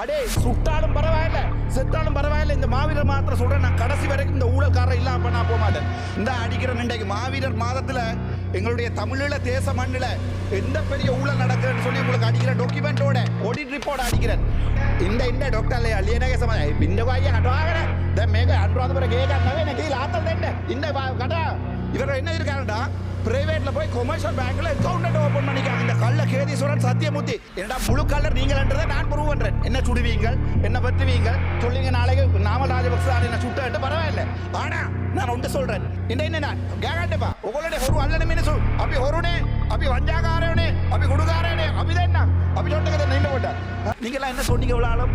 அடே சுட்டாலும் பரவாயில்ல செத்தாலும் பரவாயில்ல. இந்த மாவீரர் மாத்திர சொல்றேன் நான் கடைசி வரைக்கும் இந்த ஊழல்காரர் இல்லாம நான் போக மாட்டேன். இந்த அடிக்கிற இன்றைக்கு மாவீரர் மாதத்துல எங்களுடைய தமிழீழ தேச மண்ணில் எந்த பெரிய ஊழல் நடக்குதுன்னு சொல்லி உங்களுக்கு அடிக்கிற டாக்குமெண்டோட ஒடி ரிப்போர்ட் அடிக்கிறேன். இந்த இந்த டாக்டர் அழியனகே சமாதானம். இந்த வாய் அடா දැ මේක අන්ුවදපර ගේගන්නවේ නැති ලාතල් දෙන්න ඉන්න කටා இவர் என்ன இருக்காருடா பிரைவேட்ல போய் கொமர்ஷியல் பேங்க்ல அக்கௌண்ட் ஓபன் பண்ணிக்காங்க இந்த கள்ள கேதீஸ்வரன் சத்தியமூர்த்தி என்னடா முழு கல்லர் நீங்கள்ன்றதை நான் ப்ரூவ் பண்றேன் என்ன சுடுவீங்கள் என்ன பற்றுவீங்க சொல்லிங்க நாளைக்கு நாமல் ராஜபக்ச என்ன சுட்டு பரவாயில்ல ஆனா நான் ஒன்று சொல்றேன் இந்த என்ன கேகாட்டுப்பா உங்களுடைய ஒரு அல்லன மினிசு அப்படி ஒருனே அப்படி வஞ்சாகாரனே அப்படி குடுகாரனே அப்படிதான் அப்படி சொன்னதை நின்று போட்டார் நீங்களாம் என்ன சொன்னீங்க இவ்வளவு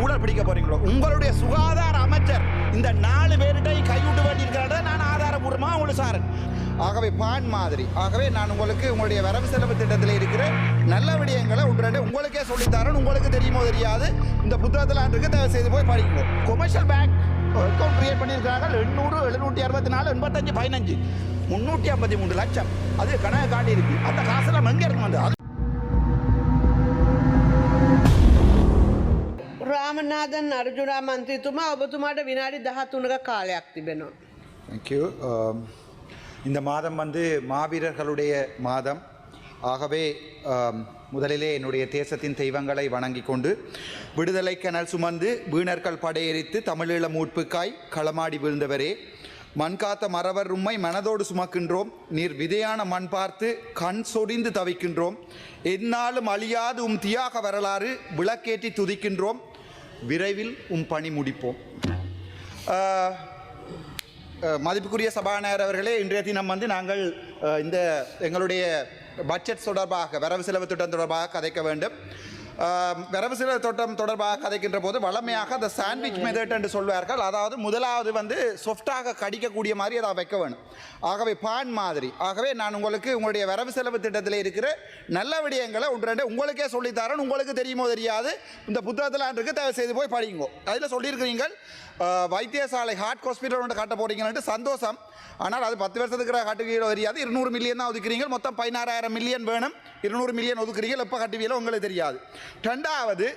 ஊழல் பிடிக்க போறீங்களோ? உங்களுடைய சுகாதார அமைச்சர் இந்த நாலு பேர்கிட்ட கைவிட்டு வேண்டியிருக்கிறத நான் ஆதாரபூர்வமாக உங்களுக்கு சாரன். ஆகவே பான் மாதிரி. ஆகவே நான் உங்களுக்கு உங்களுடைய வரவு செலவு திட்டத்தில் இருக்கிற நல்ல விடயங்களை உடனே உங்களுக்கே சொல்லித்தரேன் உங்களுக்கு தெரியுமோ தெரியாது. இந்த புத்தகத்தில் இருக்கு தயவு செய்து போய் படிக்கணும் கொமர்ஷியல் பேங்க் அக்கௌண்ட் கிரியேட் பண்ணியிருக்கிறார்கள் எண்ணூறு எழுநூற்றி அறுபத்தி நாலு எண்பத்தஞ்சு பதினஞ்சு. முந்நூற்றி ஐம்பத்தி மூணு லட்சம். அது கணக்கு காட்டி இருக்கு அந்த காசெல்லாம் எங்கே இருக்கும் வந்து ಗುರುನಾಥನ್ ಅರ್ಜುನ ಮಂತ್ರಿತುಮ ಒಬ್ಬತುಮಾಟ ವಿನಾಡಿ ದಹ ತುಣಗ ಕಾಲೆ ಆಗ್ತಿಬೇನು தேங்க்யூ இந்த மாதம் வந்து மாவீரர்களுடைய மாதம் ஆகவே முதலிலே என்னுடைய தேசத்தின் தெய்வங்களை வணங்கி கொண்டு விடுதலை கனல் சுமந்து வீணர்கள் படையெறித்து தமிழீழ மூட்புக்காய் களமாடி விழுந்தவரே மண் காத்த மறவர் உம்மை மனதோடு சுமக்கின்றோம் நீர் விதையான மண் பார்த்து கண் சொடிந்து தவிக்கின்றோம் எந்நாளும் அழியாது உம் தியாக வரலாறு விளக்கேற்றி துதிக்கின்றோம் விரைவில் உம் பணி முடிப்போம். மதிப்புக்குரிய சபாநாயகர் அவர்களே இன்றைய தினம் வந்து நாங்கள் இந்த எங்களுடைய பட்ஜெட் தொடர்பாக வரவு செலவு திட்டம் தொடர்பாக கதைக்க வேண்டும். வரவு செலவு திட்டம் தொடர்பாக கதைக்கின்ற போது வளமையாக அந்த சாண்ட்விச் மெத்தட் என்று சொல்வார்கள். அதாவது முதலாவது வந்து சொஃப்டாக கடிக்கக்கூடிய மாதிரி அதை வைக்க வேணும். ஆகவே பான் மாதிரி. ஆகவே நான் உங்களுக்கு உங்களுடைய வரவு செலவு திட்டத்தில் இருக்கிற நல்ல விடயங்களை ஒன்று ரெண்டு உங்களுக்கே சொல்லித்தரேன். உங்களுக்கு தெரியுமோ தெரியாது. இந்த புத்தகத்தில் இருக்கு தயவு செய்து போய் படிங்கோ. அதில் சொல்லியிருக்கிறீங்க. வைத்தியசாலை ஹார்ட் ஹாஸ்பிட்டல் ஒன்று கட்ட போறீங்கன்ட்டு சந்தோஷம். ஆனால் அது பத்து வருஷத்துக்கு கட்டுவீங்களோ தெரியாது. இருநூறு மில்லியன் தான் ஒதுக்குறீங்க. மொத்தம் பதினாறாயிரம் மில்லியன் வேணும். இருநூறு மில்லியன் ஒதுக்குறீங்க. எப்போ கட்டுவீங்களோ உங்களுக்கு தெரியாது. ரெண்டாவது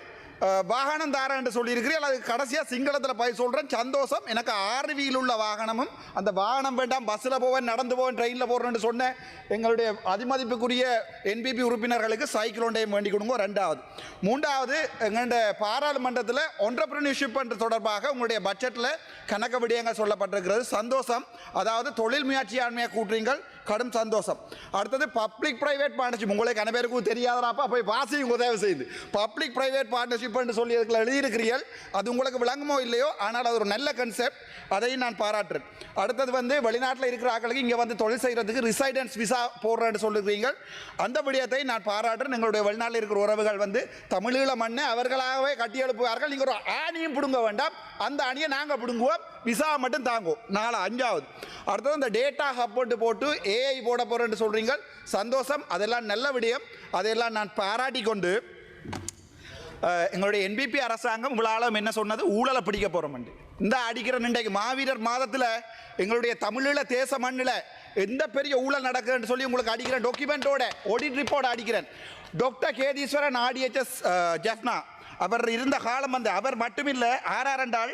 வாகனம் தாரேன் என்று சொல்லியிருக்கிறீர்கள். அது கடைசியாக சிங்களத்தில் போய் சொல்கிறேன் சந்தோஷம். எனக்கு ஆர்வியில் உள்ள வாகனமும் அந்த வாகனம் வேண்டாம் பஸ்ஸில் போவேன் நடந்து போவேன் ட்ரெயினில் போகிறேன்னு சொன்னேன். எங்களுடைய அதிமதிப்புக்குரிய என்பிபி உறுப்பினர்களுக்கு சைக்கிள் ஒன்றையும் வேண்டி கொடுங்க ரெண்டாவது. மூன்றாவது எங்களுடைய பாராளுமன்றத்தில் ஒன்றப்ரனிஷிப் என்று தொடர்பாக உங்களுடைய பட்ஜெட்டில் கணக்கு விடயங்கள் சொல்லப்பட்டிருக்கிறது. சந்தோஷம். அதாவது தொழில் முயற்சியாண்மையை கூட்டுறீங்கள் கடும் சந்தோஷம். அடுத்தது பப்ளிக் பிரைவேட் பார்ட்னர்ஷிப் உங்களுக்கு அனைவருக்கும் பேருக்கும் தெரியாதராப்பா போய் வாசியும் உதவி செய்து பப்ளிக் பிரைவேட் பார்ட்னர்ஷிப் என்று சொல்லி அதுக்குள்ள எழுதியிருக்கிறீர்கள். அது உங்களுக்கு விளங்குமோ இல்லையோ ஆனால் அது ஒரு நல்ல கன்செப்ட் அதையும் நான் பாராட்டுறேன். அடுத்தது வந்து வெளிநாட்டில் இருக்கிற ஆக்களுக்கு இங்கே வந்து தொழில் செய்கிறதுக்கு ரிசைடன்ஸ் விசா போடுறேன்னு சொல்லுறீங்க அந்த விடயத்தை நான் பாராட்டுறேன். எங்களுடைய வெளிநாட்டில் இருக்கிற உறவுகள் வந்து தமிழீழ மண்ணை அவர்களாகவே கட்டி எழுப்புவார்கள். நீங்கள் ஒரு ஆணியும் பிடுங்க வேண்டாம். அந்த அணியை நாங்கள் பிடுங்குவோம். விசா மட்டும் தாங்குவோம். நாலு அஞ்சாவது. அடுத்தது இந்த டேட்டா ஹப்போட்டு போட்டு ஏஐ போட போகிறேன்னு சொல்கிறீங்க சந்தோஷம். அதெல்லாம் நல்ல விடயம். அதையெல்லாம் நான் பாராட்டி கொண்டு எங்களுடைய என்பிபி அரசாங்கம் உங்களாலும் என்ன சொன்னது? ஊழலை பிடிக்க போகிறோம் இந்த அடிக்கிற இன்றைக்கு மாவீரர் மாதத்தில் எங்களுடைய தமிழீழ தேச மண்ணில் எந்த பெரிய ஊழல் நடக்குதுன்னு சொல்லி உங்களுக்கு அடிக்கிறேன் டாக்குமெண்ட்டோட ஆடிட் ரிப்போர்ட் அடிக்கிறேன். டாக்டர் கேதீஸ்வரன் ஆடிஎச்எஸ் ஜெஃப்னா அவர் இருந்த காலம் வந்து அவர் மட்டுமில்லை ஆர்ஆர் என்றால்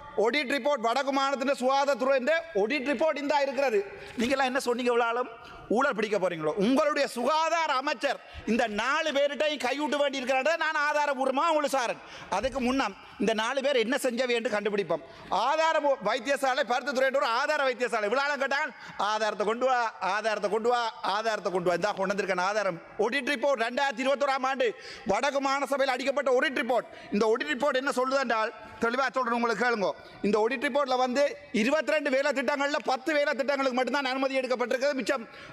ஒடிட் ரிப்போர்ட் வடக்கு மாநிலத்தின் சுகாதாரத்துறை ஒடிட் ரிப்போர்ட் இந்த இருக்கிறது. நீங்களாம் என்ன சொன்னீங்க இவ்வளோ ஊழல் பிடிக்க போறீங்களோ? உங்களுடைய சுகாதார அமைச்சர் இந்த நாலு பேர்கிட்டையும் கைவிட்டு வேண்டி நான் ஆதாரபூர்வமாக உங்களுக்கு சாரன். அதுக்கு முன்னம் இந்த நாலு பேர் என்ன செஞ்சவை என்று கண்டுபிடிப்போம். ஆதார வைத்தியசாலை பருத்துத்துறை ஒரு ஆதார வைத்தியசாலை. விழாலம் கேட்டால் ஆதாரத்தை கொண்டு வா ஆதாரத்தை கொண்டு வா ஆதாரத்தை கொண்டு வா. இதாக கொண்டு வந்திருக்கேன் ஆதாரம். ஒடிட் ரிப்போர்ட் ரெண்டாயிரத்தி இருபத்தோராம் ஆண்டு வடக்கு மாநசபையில் அடிக்கப்பட்ட ஒடிட் ரிப்போர்ட் இந்த ஒடிட் ரிப்போர்ட் என்ன சொல்லுது என்றால் தெளிவாக சொல்கிறேன் உங்களுக்கு கேளுங்க. இந்த ஒடிட் ரிப்போர்ட்டில் வந்து இருபத்தி ரெண்டு வேலை திட்டங்களில் பத்து வேலை திட்டங்களுக்கு மட்டும்தான் அனுமதி எடுக்கப்பட்டிருக்கிறது மிச்சம்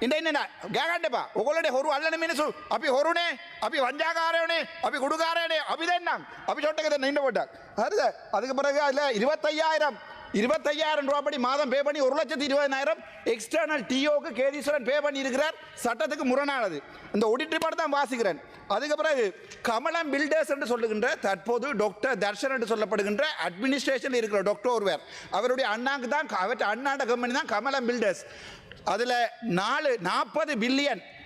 இந்த என்ன கேகண்டப்பா உங்களுடைய ஒரு அல்லன மினிசு அப்படி ஒருனே அப்படி வஞ்சாகாரனே அப்படி குடுகாரனே அப்படிதான் அப்படி சொட்டக்கதை நின்று போட்டார் அருத அதுக்கு பிறகு அதில் இருபத்தையாயிரம் இருபத்தையாயிரம் ரூபாய் படி மாதம் பே பண்ணி ஒரு லட்சத்தி இருபதாயிரம் எக்ஸ்டர்னல் டிஓக்கு கேதீஸ்வரன் பே பண்ணி இருக்கிறார் சட்டத்துக்கு முரணானது. இந்த ஒடிட் ரிப்போர்ட் தான் வாசிக்கிறேன். அதுக்கு பிறகு கமலம் பில்டர்ஸ் என்று சொல்லுகின்ற தற்போது டாக்டர் தர்ஷன் என்று சொல்லப்படுகின்ற அட்மினிஸ்ட்ரேஷனில் இருக்கிற டாக்டர் ஒருவர். அவருடைய அண்ணாக்கு தான் அவற்றை அண்ணாண்ட கம்பெனி தான் கமலம் பில்டர்ஸ் அதில் நாலு நாற்பது பில்லியன்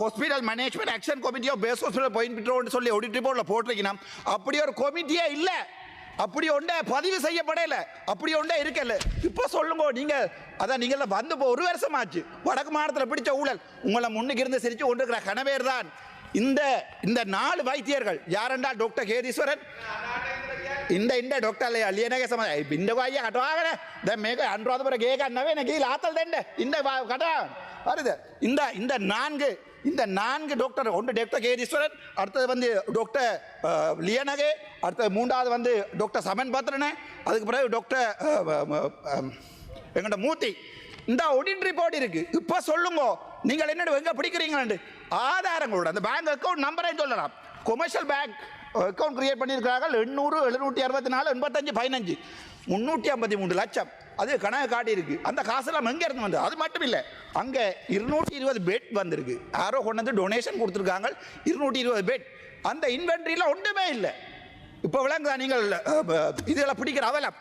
ஹாஸ்பிட்டல் மேனேஜ்மெண்ட் ஆக்ஷன் கமிட்டியோ பேஸ் ஹாஸ்பிட்டல் பயன்பெற்றோம்னு சொல்லி ஆடிட் ரிப்போர்ட்டில் போட்டிருக்கணும் அப்படி ஒரு கமிட்டியே இல்லை. அப்படி ஒன்றே பதிவு செய்யப்படல. அப்படி ஒன்றே இருக்கல. இப்போ சொல்லுங்க நீங்கள் அதான் நீங்கள் வந்து இப்போ ஒரு வருஷம் ஆச்சு வடக்கு மாநிலத்தில் பிடிச்ச ஊழல். உங்களை முன்னுக்கு இருந்து சிரித்து கொண்டிருக்கிற கணவேர் தான். இந்த இந்த நாலு வைத்தியர்கள் யாரென்றால் டாக்டர் கேதீஸ்வரன்? இந்த இந்த டாக்டர் அலியனக சம இந்த வாயா கட்டுவாங்க இந்த மேக அன்றாவது பிறகு கேட்க அண்ணவே எனக்கு ஆத்தல் தண்டே. இந்த கட்டான் இந்த இந்த நான்கு இந்த நான்கு டாக்டர் ஒன்று டாக்டர் கேதீஸ்வரன் அடுத்தது வந்து டாக்டர் லியனகே அடுத்தது மூன்றாவது வந்து டாக்டர் சமன் பத்ரனே அதுக்கு பிறகு டாக்டர் எங்கள்கிட்ட மூர்த்தி. இந்த ஒடிட் ரிப்போர்ட் இருக்கு. இப்போ சொல்லுங்க நீங்கள் என்ன எங்கே பிடிக்கிறீங்களாண்டு? ஆதாரங்களோட அந்த பேங்க் அக்கௌண்ட் நம்பரையும் சொல்லலாம். கொமர்ஷியல் பேங்க் அக்கௌண்ட் கிரியேட் பண்ணியிருக்கிறார்கள் எண்ணூறு எழுநூற்றி அறுபத்தி நாலு எண்பத்தஞ்சு பதினஞ்சு. முந்நூற்றி ஐம்பத்தி மூணு லட்சம். அது கணக்கு காட்டி இருக்கு அந்த காசெல்லாம் எங்கே இருந்து வந்தது. அது மட்டும் இல்லை. அங்கே இருநூற்றி இருபது பெட் வந்திருக்கு. யாரோ கொண்டு வந்து டொனேஷன் கொடுத்துருக்காங்க. இருநூற்றி இருபது பெட் அந்த இன்வென்ட்ரியில் ஒன்றுமே இல்லை. இப்போ விளங்குதா நீங்கள் அஹ், பிடிக்கிற அவலம்.